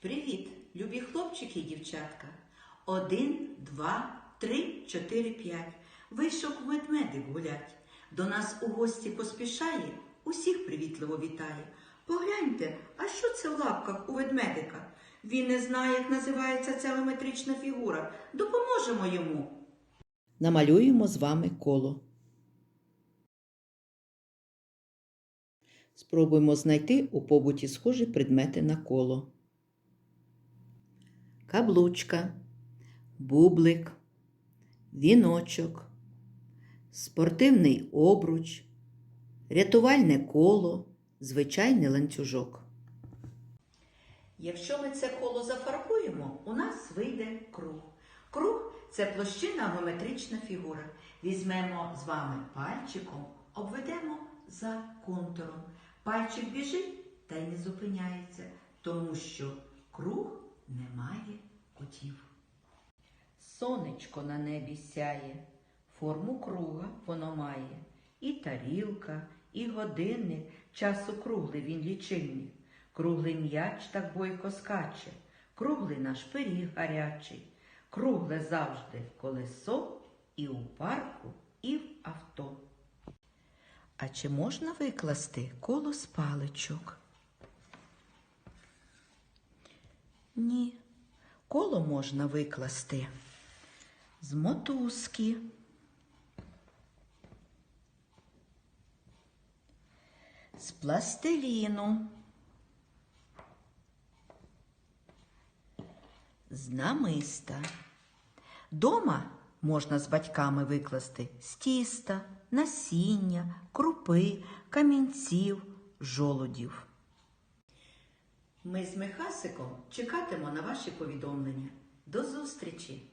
Привіт, любі хлопчики і дівчатка. Один, два, три, чотири, п'ять. Вийшов ведмедик гулять. До нас у гості поспішає, усіх привітливо вітає. Погляньте, а що це в лапках у ведмедика? Він не знає, як називається ця геометрична фігура. Допоможемо йому. Намалюємо з вами коло. Спробуємо знайти у побуті схожі предмети на коло. Каблучка, бублик, віночок, спортивний обруч, рятувальне коло, звичайний ланцюжок. Якщо ми це коло зафарбуємо, у нас вийде круг. Круг це площина геометрична фігура. Візьмемо з вами пальчиком, обведемо за контуром. Пальчик біжить та й не зупиняється, тому що круг не має кутів. Сонечко на небі сяє, форму круга воно має. І тарілка, і годинник, час округлий він лічильник. Круглий м'яч так бойко скаче, круглий наш пиріг гарячий, кругле завжди колесо і у парку, і в авто. А чи можна викласти коло з паличок? Ні, коло можна викласти з мотузки. З пластиліну. З намиста. Дома можна з батьками викласти з тіста, насіння, крупи, камінців, жолудів. Ми з Михасиком чекатимо на ваші повідомлення. До зустрічі!